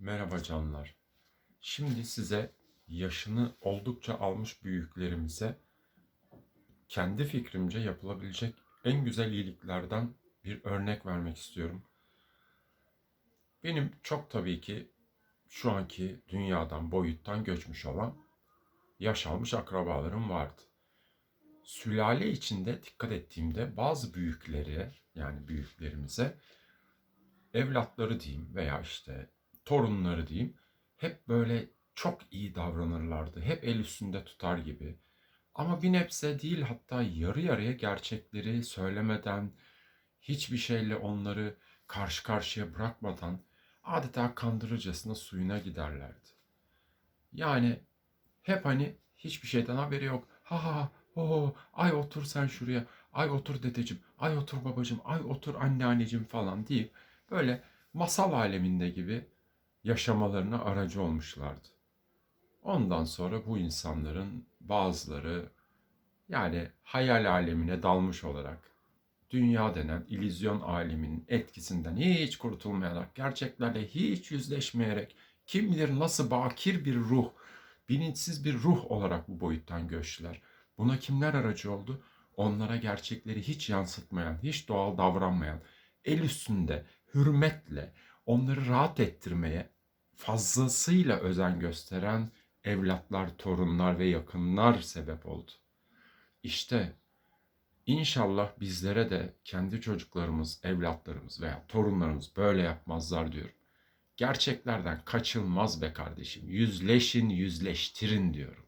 Merhaba canlar. Şimdi size yaşını oldukça almış büyüklerimize kendi fikrimce yapılabilecek en güzel iyiliklerden bir örnek vermek istiyorum. Benim çok tabii ki şu anki dünyadan, boyuttan göçmüş olan yaş almış akrabalarım vardı. Sülale içinde dikkat ettiğimde bazı büyükleri yani büyüklerimize evlatları diyeyim veya işte torunları diyeyim hep böyle çok iyi davranırlardı. Hep el üstünde tutar gibi. Ama bir nebze değil hatta yarı yarıya gerçekleri söylemeden, hiçbir şeyle onları karşı karşıya bırakmadan adeta kandırıcısına suyuna giderlerdi. Yani hep hani hiçbir şeyden haberi yok. Ha ha ha, ho, ay otur sen şuraya, ay otur dedeciğim, ay otur babacığım, ay otur anneanneciğim falan deyip böyle masal aleminde gibi yaşamalarına aracı olmuşlardı. Ondan sonra bu insanların bazıları yani hayal alemine dalmış olarak dünya denen illüzyon aleminin etkisinden hiç kurtulmayarak, gerçeklerle hiç yüzleşmeyerek, kim bilir nasıl bakir bir ruh, bilinçsiz bir ruh olarak bu boyuttan göçtüler. Buna kimler aracı oldu? Onlara gerçekleri hiç yansıtmayan, hiç doğal davranmayan, el üstünde, hürmetle, onları rahat ettirmeye fazlasıyla özen gösteren evlatlar, torunlar ve yakınlar sebep oldu. İşte inşallah bizlere de kendi çocuklarımız, evlatlarımız veya torunlarımız böyle yapmazlar diyorum. Gerçeklerden kaçılmaz be kardeşim. Yüzleşin, yüzleştirin diyorum.